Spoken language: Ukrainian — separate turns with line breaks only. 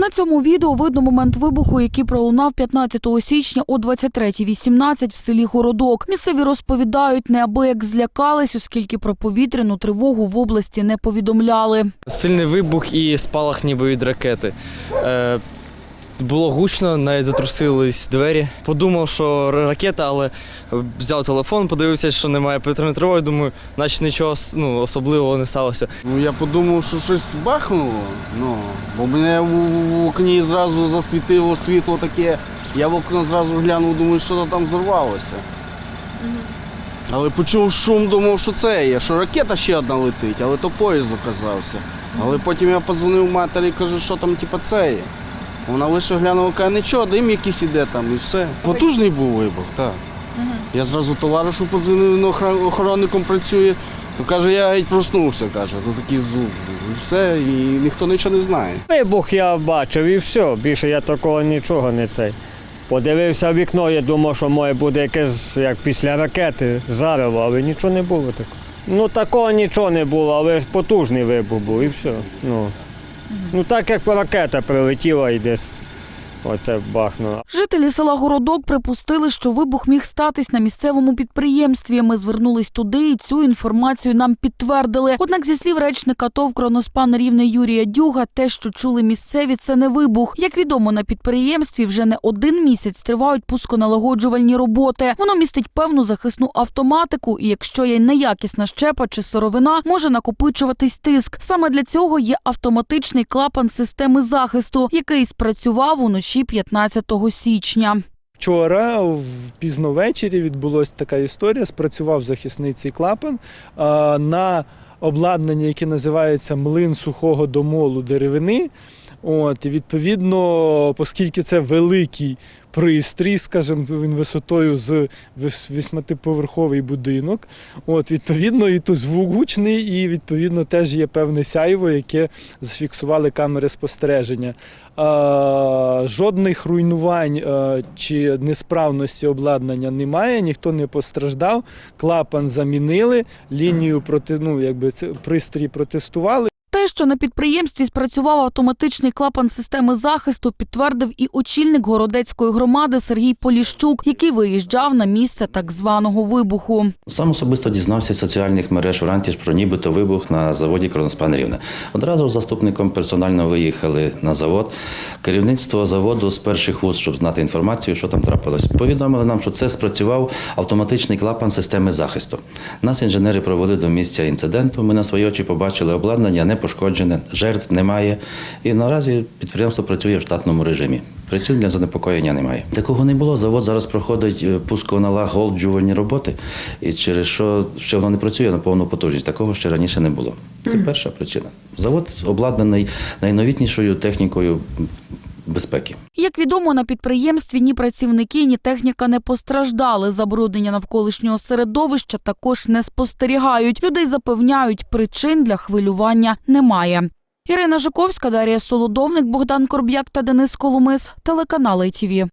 На цьому відео видно момент вибуху, який пролунав 15 січня о 23.18 в селі Городок. Місцеві розповідають, неабияк злякались, оскільки про повітряну тривогу в області не повідомляли.
Сильний вибух і спалах ніби від ракети. Було гучно, навіть затрусились двері. Подумав, що ракета, але взяв телефон, подивився, що немає повітряної тривоги. Думаю, наче нічого ну, особливого не сталося.
Ну я подумав, що щось бахнуло. Ну, бо мене в, в окні зразу засвітило світло таке. Я в окно зразу глянув, думаю, що там зорвалося. Але почув шум, думав, що це є, що ракета ще одна летить, але то поїзд оказався. Але потім я подзвонив матері і кажу, що там типа це є. Вона лише глянула, каже, нічого, дим якийсь іде там і все. Потужний був вибух, так. Я зразу товаришу подзвонив, він охоронником працює. Ну, каже, я геть проснувся, каже, то такий звук був. І все, і ніхто нічого не знає.
Вибух я бачив і все. Більше я такого нічого не цей. Подивився в вікно, я думав, що має буде якесь, як після ракети, зарево, але нічого не було такого. Ну такого нічого не було, але ж потужний вибух був і все. Ну, ну так як ракета прилетіла і десь оце бахнуло.
Жителі села Городок припустили, що вибух міг статись на місцевому підприємстві. Ми звернулись туди і цю інформацію нам підтвердили. Однак, зі слів речника ТОВ «Кроноспан Рівне Юрія Дюга, те, що чули місцеві, це не вибух. Як відомо, на підприємстві вже не один місяць тривають пусконалагоджувальні роботи. Воно містить певну захисну автоматику, і якщо є неякісна щепа чи сировина, може накопичуватись тиск. Саме для цього є автоматичний клапан системи захисту, який спрацював уночі 15 січня.
Вчора, пізно ввечері, відбулася така історія. Спрацював захисний цей клапан на обладнання, яке називається млин сухого домолу деревини. От, і відповідно, оскільки це великий пристрій, скажімо, він висотою з восьмитиповерховий будинок. От, відповідно, і тут звук гучний, і відповідно теж є певне сяйво, яке зафіксували камери спостереження. Жодних руйнувань чи несправності обладнання немає, ніхто не постраждав. Клапан замінили, лінію проти, ну, якби пристрій протестували.
Те, що на підприємстві спрацював автоматичний клапан системи захисту, підтвердив і очільник городецької громади Сергій Поліщук, який виїжджав на місце так званого вибуху.
Сам особисто дізнався з соціальних мереж вранці про нібито вибух на заводі Кроноспан Рівне. Одразу заступником персонально виїхали на завод. Керівництво заводу з перших вуз, щоб знати інформацію, що там трапилось. Повідомили нам, що це спрацював автоматичний клапан системи захисту. Нас інженери провели до місця інциденту. Ми на свої очі побачили обладнання не пошкоджене, жертв немає. І наразі підприємство працює в штатному режимі. Причин для занепокоєння немає. Такого не було. Завод зараз проходить е, пусконалагоджувальні роботи, і через що ще воно не працює на повну потужність. Такого ще раніше не було. Це перша причина. Завод обладнаний найновітнішою технікою безпеки.
Як відомо, на підприємстві ні працівники, ні техніка не постраждали. Забруднення навколишнього середовища також не спостерігають. Людей запевняють, причин для хвилювання немає. Ірина Жуковська, Дар'я Солодовник, Богдан Корб'як та Денис Коломис. Телеканал ITV.